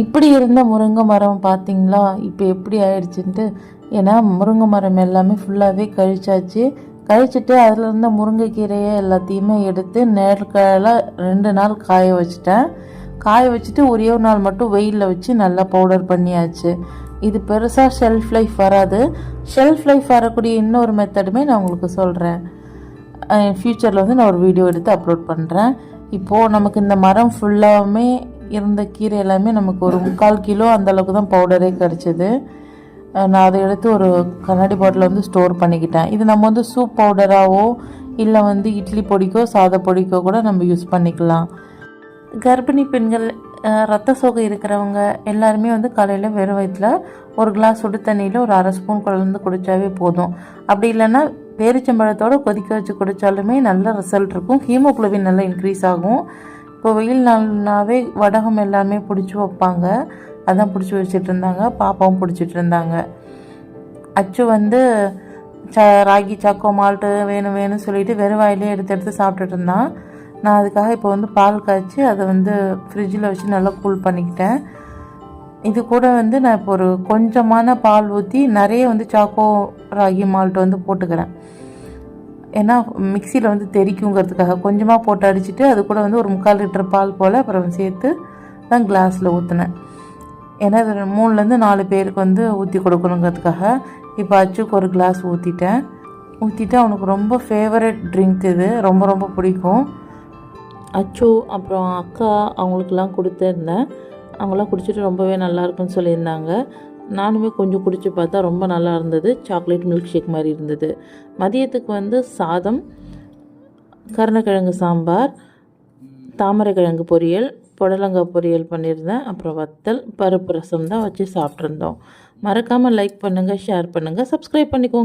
இப்படி இருந்த முருங்கை மரம் பார்த்தீங்களா இப்போ எப்படி ஆயிடுச்சுன்ட்டு? ஏன்னா முருங்கை மரம் எல்லாமே ஃபுல்லாகவே கழிச்சாச்சு. கழிச்சிட்டு அதில் இருந்த முருங்கைக்கீரையை எல்லாத்தையுமே எடுத்து நேர்காயில் ரெண்டு நாள் காய வச்சுட்டேன். காய வச்சுட்டு ஒரே ஒரு நாள் மட்டும் வெயிலில் வச்சு நல்லா பவுடர் பண்ணியாச்சு. இது பெருசாக ஷெல்ஃப் லைஃப் வராது. ஷெல்ஃப் லைஃப் வரக்கூடிய இன்னொரு மெத்தடுமே நான் உங்களுக்கு சொல்கிறேன் ஃப்யூச்சரில் வந்து நான் ஒரு வீடியோ எடுத்து அப்லோட் பண்ணுறேன் இப்போது நமக்கு இந்த மரம் ஃபுல்லாகவுமே இருந்த கீரை எல்லாமே நமக்கு ஒரு முக்கால் கிலோ அந்த அளவுக்கு தான் பவுடரே கிடச்சிது. நான் அதை எடுத்து ஒரு கண்ணாடி பாட்டில் வந்து ஸ்டோர் பண்ணிக்கிட்டேன். இது நம்ம வந்து சூப் பவுடராகவோ இல்லை வந்து இட்லி பொடிக்கோ சாத பொடிக்கோ கூட நம்ம யூஸ் பண்ணிக்கலாம். கர்ப்பிணி பெண்கள் ரத்த சோகை இருக்கிறவங்க எல்லாருமே வந்து காலையில் வெறும் வயிற்றுல ஒரு கிளாஸ் சுடு தண்ணியில் ஒரு அரை ஸ்பூன் கலந்து குடித்தாவே போதும். அப்படி இல்லைன்னா பேரிச்சம்பழத்தோட கொதிக்க வச்சு குடித்தாலுமே நல்ல ரிசல்ட் இருக்கும். ஹீமோகுளோபின் நல்லா இன்க்ரீஸ் ஆகும். இப்போ வெயில் நாள்னாவே வடகம் எல்லாமே பிடிச்சி வைப்பாங்க. அதான் பிடிச்சி வச்சுட்டு இருந்தாங்க. பாப்பாவும் பிடிச்சிட்டு இருந்தாங்க. அச்சு வந்து ச ராகி சாக்கோ மால்ட்டு வேணும் வேணும்னு சொல்லிட்டு வெறும் வாயிலே எடுத்து எடுத்து சாப்பிட்டுட்டு இருந்தான். நான் அதுக்காக இப்போ வந்து பால் காய்ச்சி அதை வந்து ஃப்ரிட்ஜில் வச்சு நல்லா கூல் பண்ணிக்கிட்டேன். இது கூட வந்து நான் இப்போ ஒரு கொஞ்சமான பால் ஊற்றி நிறைய வந்து சாக்கோ ராகி மால்ட்டு வந்து போட்டுக்கிறேன். மிக்சியில் வந்து தெறிக்குங்கிறதுக்காக கொஞ்சமாக போட்டு அடிச்சுட்டு அது கூட வந்து ஒரு முக்கால் லிட்டர் பால் போல் அப்புறம் சேர்த்து தான் கிளாஸில் ஊற்றினேன் ஏன்னா இது மூணுலேருந்து நாலு பேருக்கு வந்து ஊற்றி கொடுக்கணுங்கிறதுக்காக இப்போ அச்சுக்கு ஒரு கிளாஸ் ஊற்றிட்டேன் ஊற்றிட்டு அவனுக்கு ரொம்ப ஃபேவரட் ட்ரிங்க் இது. ரொம்ப ரொம்ப பிடிக்கும். அச்சு அப்புறம் அக்கா அவங்களுக்கெல்லாம் கொடுத்துருந்தேன். அவங்களாம் குடிச்சிட்டு ரொம்பவே நல்லாயிருக்குன்னு சொல்லியிருந்தாங்க. நானுமே கொஞ்சம் குடித்து பார்த்தா ரொம்ப நல்லா இருந்தது. சாக்லேட் மில்க் ஷேக் மாதிரி இருந்தது. மதியத்துக்கு வந்து சாதம் கருணக்கிழங்கு சாம்பார் தாமரைக்கிழங்கு பொரியல் புடலங்காய் பொரியல் பண்ணியிருந்தேன். அப்புறம் வத்தல் பருப்பு ரசம் தான் வச்சு சாப்பிட்ருந்தோம் மறக்காமல் லைக் பண்ணுங்கள் ஷேர் பண்ணுங்கள் சப்ஸ்கிரைப் பண்ணிக்கோங்க.